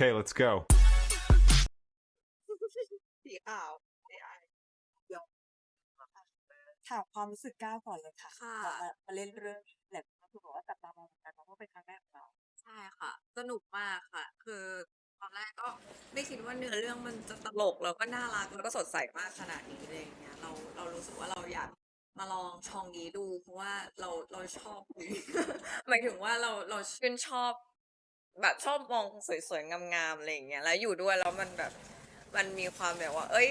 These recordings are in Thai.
Okay, let's go. สีขาว AI ถามความรู้สึกก้าวก่อนเลยค่ะค่ะ ก่อนมามาเล่นเรื่องแหลมก็คือบอกว่าจับตามองเหมือนกันเพราะว่าเป็นครั้งแรกของเราใช่ค่ะ สนุกมากค่ะ คือตอนแรกก็ไม่คิดว่าเนื้อเรื่องมันจะตลกแล้วก็น่ารักแล้วก็สดใสมากขนาดนี้อะไรอย่างเงี้ยเราเรารู้สึกว่าเราอยากมาลองชองนี้ดู เพราะว่าเราเราชอบ หมายถึงว่าเราเราชื่นชอบ แบบชอบมองสวยๆงามๆอะไรอย่างเงี้ยแล้วอยู่ด้วยแล้วมันแบบมันมีความแบบว่า เอ้ย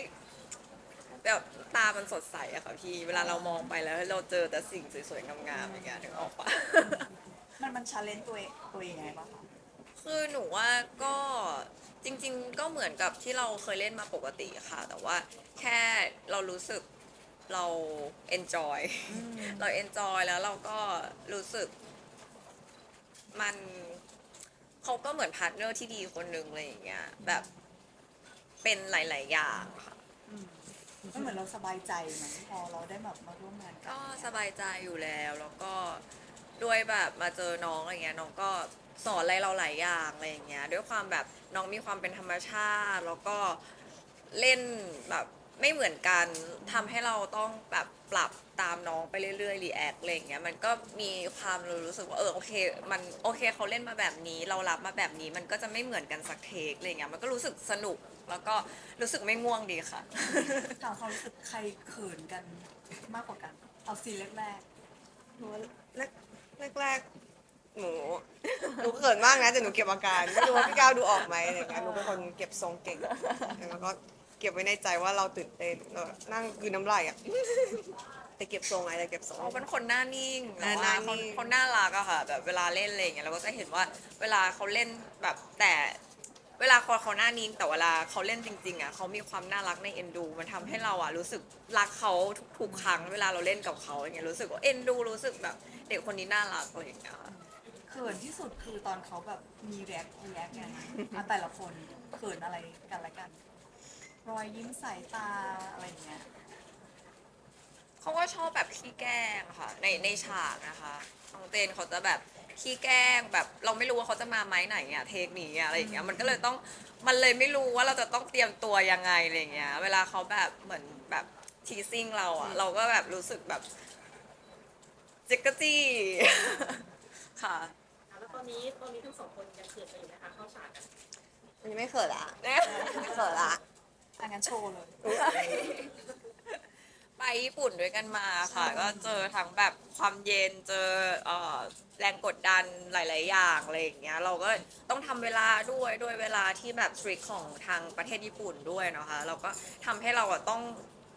แบบตามันสดใสอะค่ะพี่ เวลาเรามองไปแล้วเราเจอแต่สิ่งสวยๆงามๆอย่างเงี้ยถึงออกปะ มันมันชาเลนจ์ตัวเองตัวเองยังไงบ้างคะคือหนูว่าก็จริง ๆ ก็เหมือนกับที่เราเคยเล่นมาปกติค่ะ แต่ว่าแค่เรารู้สึกเรา enjoy เรา enjoy แล้วเราก็รู้สึก มัน เขาก็เหมือนพาร์ทเนอร์ที่ดีคนหนึ่งอะไรอย่างเงี้ยแบบเป็นหลาย ๆ อย่างค่ะอืมมันเหมือนเราสบายใจไหมพอเราได้แบบมาร่วมงานกันก็สบายใจอยู่แล้วแล้วก็ด้วยแบบมาเจอน้องอะไรเงี้ยน้องก็สอนอะไรเราหลายอย่างอะไรอย่างเงี้ยด้วยความแบบน้องมีความเป็นธรรมชาติ แล้วก็เล่นแบบ ไม่เหมือนกันทำให้เราต้องแบบปรับตามน้องไปเรื่อยๆรีแอคอะไรอย่างเงี้ยมันก็มีความรู้สึกว่าเออโอเค มันโอเคเขาเล่นมาแบบนี้ เรารับมาแบบนี้มันก็จะไม่เหมือนกันสักเทคอะไรเงี้ยมันก็รู้สึกสนุกแล้วก็รู้สึกไม่ง่วงดีค่ะ ถามความรู้สึกใครเขินกันมากกว่ากัน เอาซีนแรกหนูว่าแรกแรกแรกหนูหนูเขินมากนะแต่หนูเก็บอาการไม่รู้ว่าพี่ก้าวดูออกไหมอะไรเงี้ยหนูเป็นคนเก็บทรงเก่งแล้วก็ เก็บไว้ในใจว่าเราตื่นเต้นแล้วนั่งกลืนน้ำลายอะ แต่เก็บทรงไงแต่เก็บทรง เขาเป็นคนหน้านิ่งหน้าหน้านิ่เขางเขาน่ารักอะค่ะ แบบเวลาเล่นอะไรอย่างเงี้ยเราก็จะเห็นว่าเวลาเขาเล่นแบบแต่เวลาคนเขาหน้านิ่งแต่เวลาเขาเล่นจริงๆอะเขามีความน่ารักในเอ็นดู มันทำให้เราอะรู้สึกรักเขาทุกๆครั้งเวลาเราเล่นกับเขาอย่างเงี้ยรู้สึกว่าเอ็นดูรู้สึกแบบเด็กคนนี้น่ารักอะไรอย่างเงี้ยค่ะๆเขินที่สุดคือตอนเขาแบบมีแรกรีแอคไงอะแต่ละคนเขินอะไรกันละกัน รอยยิ้มสายตาอะไรอย่างเงี้ยเขาก็ชอบแบบขี้แกล้งค่ะ ในในฉากนะคะน้องเตนเขาจะแบบขี้แกล้งแบบเราไม่รู้ว่าเขาจะมาไหมไหนอะเทคนี้อะอะไรอย่างเงี้ยมันก็เลยต้องมันเลยไม่รู้ว่าเราจะต้องเตรียมตัวยังไงอะไรอย่างเงี้ย เวลาเขาแบบเหมือนแบบทีซิ่งเราอะเราก็แบบรู้สึกแบบเจิกกะจี้ ค่ะ แล้วตอนนี้ตอนนี้ทั้งสองคนยังเขินกันอยู่ไหมคะเข้าฉากกัน มันยังไม่เขินละ ไม่เขินละอัน งั้นโชว์เลย ไปญี่ปุ่นด้วยกันมาค่ะ ก็เจอทั้งแบบความเย็นเจอเอ่อแรงกดดันหลาย ๆ อย่างอะไรอย่างเงี้ยเราก็ต้องทำเวลาด้วยด้วยเวลาที่แบบสตรีทของทางประเทศญี่ปุ่นด้วยเนาะคะเราก็ทำให้เราอะต้อง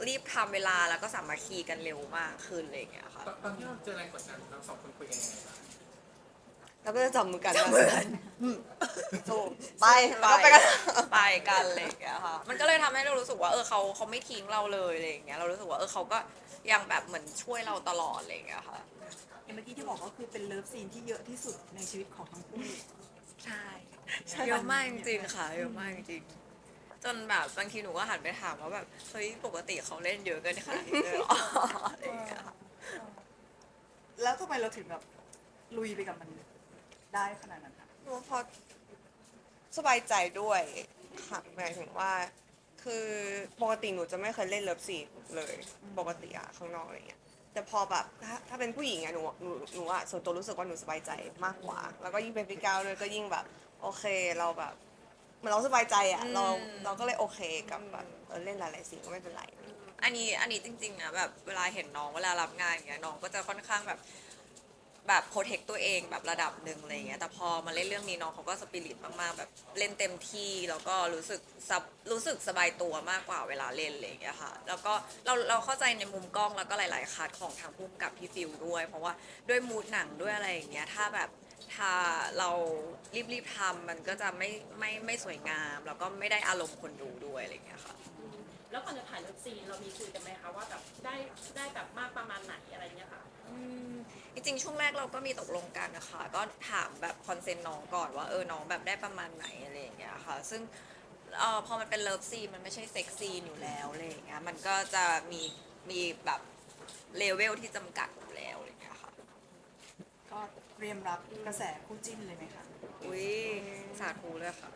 รีบทำเวลาแล้วก็สามัคคีกันเร็วมากขึ้นอะไรอย่างเงี้ยค่ะ ตอนตอนที่เราเจอแรงกดดันเราสองคนคุยกันยังไงบ้าง เราก็จะจับมือกันจับมือกันถูกไปแล้วก็ไปกันไปกันอะไรอย่างเงี้ยค่ะ มันก็เลยทำให้เรารู้สึกว่าเออเขาเขาไม่ทิ้งเราเลยอะไรอย่างเงี้ยเรารู้สึกว่าเออเขาก็ยังแบบเหมือนช่วยเราตลอดอะไรอย่างเงี้ยค่ะ อย่างเมื่อกี้ที่บอกว่าคือเป็นเลิฟซีนที่เยอะที่สุดในชีวิตของทั้งคู่ใช่เยอะมากจริงๆค่ะเยอะมากจริงๆจนแบบบางทีหนูก็หันไปถามว่าแบบเฮ้ยปกติเขาเล่นเยอะเกันขนาดนี้เลยเหรออะไรอย่างเงี้ยค่ะ แล้วทำไมเราถึงแบบลุยไปกับมัน ได้ขนาดนั้นคะหนูว่าเพราะสบายใจด้วยค่ะหมายถึงว่า คือปกติหนูจะไม่เคยเล่นเลิฟซีนเลยปกติอะข้างนอกอะไรเงี้ยแต่พอแบบถ้าถ้าเป็นผู้หญิงอะหนูหนูหนูอะส่วนตัวรู้สึกว่าหนูสบายใจมากกว่า แล้วก็ยิ่งเป็นพี่ก้าวด้วยก็ยิ่งแบบ โอเคเราแบบเหมือนเราสบายใจอะเราอืมเราก็เลยโอเคกับแบบเออเล่นหลายๆซีนก็ไม่เป็นไร อันนี้อันนี้จริงๆนะแบบเวลาเห็นน้องเวลารับงานอย่างเงี้ยน้องก็จะค่อนข้างแบบ แบบโปรเทคตัวเองแบบระดับหนึ่งอะไรอย่างเงี้ยแต่พอมาเล่นเรื่องนี้น้องเขาก็สปิริตมากๆ แบบเล่นเต็มที่แล้วก็รู้สึกซับรู้สึกสบายตัวมากกว่าเวลาเล่นอะไรอย่างเงี้ยค่ะแล้วก็เราเราเข้าใจในมุมกล้องแล้วก็หลาย ๆคัดของทางพุ่มกับพี่ฟิลด้วย เพราะว่าด้วยมูดหนังด้วยอะไรอย่างเงี้ยถ้าแบบถ้าเรารีบๆทำมันก็จะไม่ไม่ไม่สวยงาม แล้วก็ไม่ได้อารมณ์คนดูด้วยอะไรอย่างเงี้ยค่ะ แล้วก่อนจะถ่ายเลิฟซีนเรามีคุยกันไหมคะว่าแบบได้ได้แบบมากประมาณไหนอะไรเงี้ยค่ะ อืมจริงๆช่วงแรกเราก็มีตกลงกันนะคะ ก็ถามแบบคอนเซนต์น้องก่อนว่าเออน้องแบบได้ประมาณไหนอะไรอย่างเงี้ยค่ะ ซึ่งเออพอมันเป็นเลิฟซีนมันไม่ใช่เซ็กซีนอยู่แล้วอะไรอย่างเงี้ยมันก็จะมีมีแบบเลเวลที่จำกัดอยู่แล้วอะไรอย่างเงี้ยค่ะก็ เตรียมรับกระแสคู่จิ้นเลยไหมคะอุ้ยสาธุเลยค่ะ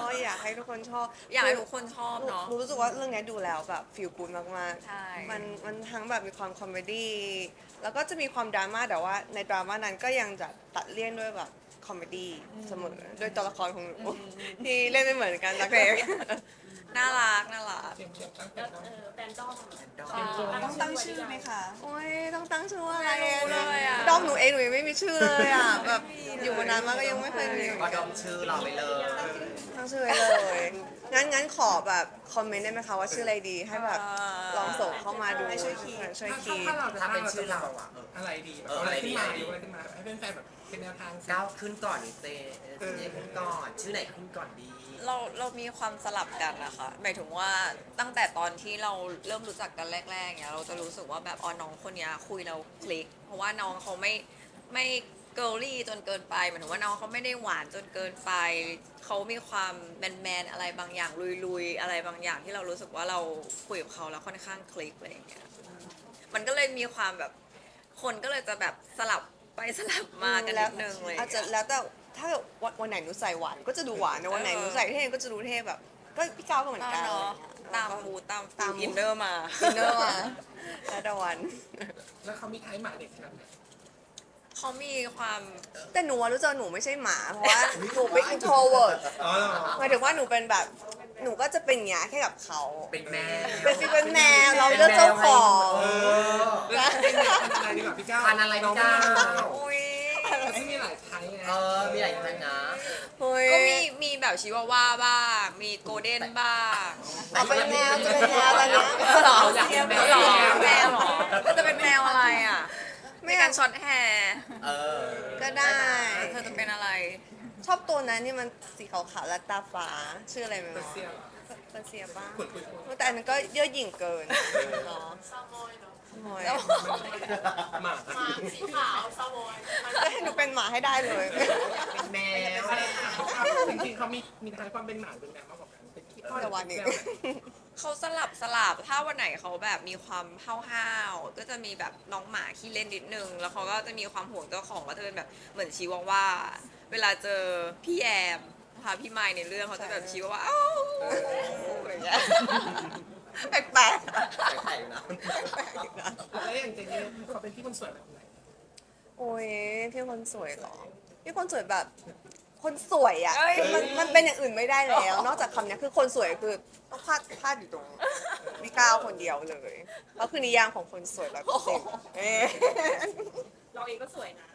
ก็อยากให้ทุกคนชอบอยากให้ทุกคนชอบหนูเนาะหนูรู้สึกว่าเรื่องเนี้ยดูแล้วแบบฟีลกูดมากๆใช่มันมันทั้งแบบมีความคอมเมดี้แล้วก็จะมีความดราม่าแต่ว่าในดราม่านั้นก็ยังจะตัดเลี่ยนด้วยแบบคอมเมดี้เสมอโดยตัวละครของหนูที่เล่นไม่เหมือนกันนักเอก น่ารักน่ารักเตรียมเตรียมตั้งแล้แต่วเออแฟนดอมอ๋อต้องตั้งชื่อไหมคะ โอ้ยต้องตั้งชื่อว่าอะไรไม่รู้เลยอะดอมหนูเองหนูยังไม่มีชื่อเลยอะแบบอยู่มานานมากก็ยังไม่เคยมีก็ดมชื่อเราไปเลยตั้งชื่อไว้เลยงั้นงั้นขอแบบคอมเมนต์ได้ไหมคะว่าชื่ออะไรดีให้แบบลองส่งเข้ามาดูให้ช่วยคีย์ช่วยถ้าคีย์ถ้าเราจะถ้าเป็นตั้งชื่อเราอะเออ อะไรดีแบบเออเอาอะไรขึ้นมาอะไรดีดูอะไรขึ้นมา ให้เป็นแฟนแบบ เป็นแนวทางสิ ก้าวขึ้นก่อนหรือเจเจขึ้นก่อน ชื่อไหนขึ้นก่อนดี เราเรามีความสลับกันนะคะหมายถึงว่าตั้งแต่ตอนที่เราเริ่มรู้จักกันแรกๆเนี่ยเราจะรู้สึกว่าแบบอ๋อน้องคนเนี้ยคุยเราคลิก เพราะว่าน้องเขาไม่ไม่เกิร์ลลี่จนเกินไปหมายถึงว่าน้องเขาไม่ได้หวานจนเกินไปเขามีความแมนๆอะไรบางอย่างลุยๆอะไรบางอย่างที่เรารู้สึกว่าเราคุยกับเขาแล้วค่อนข้างคลิกอะไรอย่างเงี้ยมันก็เลยมีความแบบคนก็เลยจะแบบสลับ ไปสลับมากันนิดนึงเลยอาจจะแล้วแต่ถ้าวันวันไหนหนูใส่หวานก็จะดูหวานนะวันไหนหนูใส่เท่ก็จะดูเท่แบบ ก็พี่ก้าวก็เหมือนกันเนาะตามแล้วก็มูดตามตามอินเนอร์มาอินเนอร์มาแล้วแต่วันแล้วเขามีไทยหมาเด็กขนาดไหนเขามีความแต่หนูว่ารู้จักหนูไม่ใช่หมาเพราะว่าหนูเป็น introvert อ๋อเหรอหมายถึงว่าหนูเป็นแบบ หนูก็จะเป็นอย่างเงี้ยแค่กับเขาเป็นแม่เป็นฟีลเป็นแมวเราเลือกเจ้าของเออแล้วเป็นแนวพันธุ์อะไรดีกว่าพี่ก้าวพันธุ์อะไรพี่ก้าว อุ้ยไม่มีหลายไทยไงเออมีหลายพันนะเฮ้ยก็มีมีแบบชิวาว่าบ้างมีโกลเด้นบ้างเอาเป็นแมวจะเป็นแมวอะไรนะหรออยากเป็นแมวหรอแมวเหรอแล้วจะเป็นแมวอะไรอะในการช็อตแฮร์เออก็ได้เธอจะเป็นอะไร ชอบตัวนั้นนี่มันสีขาวๆและตาฟ้าชื่ออะไรไหมเปอวะร์เซียเหรอ เปอร์เซียบ้างขุนขุนขุนแต่อันนั้นก็เย่อหยิ่งเกินเนาะซาโมยเนาะโอ้ยหมา มาสีขาวซาโมยจะให้หนูเป็นหมาให้ได้เลย เป็นแมวจริงๆเขามีมีทางความเป็นหมาเป็นแมวมากกว่ากันเป็นขี้อ้อนแต่วันนี้เขาสลับสลับถ้าวันไหนเขาแบบมีความห้าวๆก็จะมีแบบน้องหมาขี้เล่นนิดนึง แล้วเขาก็จะมีความห่วงเจ้าของก็จะเป็นแบบเหมือนชีวาว่า เวลาเจอพี่แยมพาพี่ไมค์ในเรื่องเขาจะแบบชีวาว่าอ้าวอย่างเงี้ยแปลกใส่ไข่อยู่นะแล้วอย่างเจนนี่เขาเป็นพี่คนสวยแบบไหนโอ้ยพี่คนสวยเหรอพี่คนสวยแบบ คนสวยอะเอ้ยคือมันมันเป็นอย่างอื่นไม่ได้แล้ว นอกจากคำเนี้ยคือคนสวยคือต้องพาดพาดอยู่ตรงพี่ก้าวคนเดียวเลยก็คือนิยามของคนสวยแบบเซ็งเอ้ยเราเองก็สวยนะ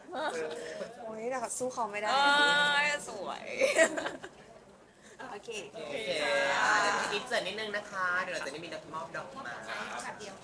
โอ้ยแต่สู้เขาไม่ได้ เอ้ยสวย โอเค โอเคอะเดี๋ยวอีกเสร์ตนิดนึงนะคะ เดี๋ยวเราจะได้มีดอกมอบดอกไมา แบบเดียว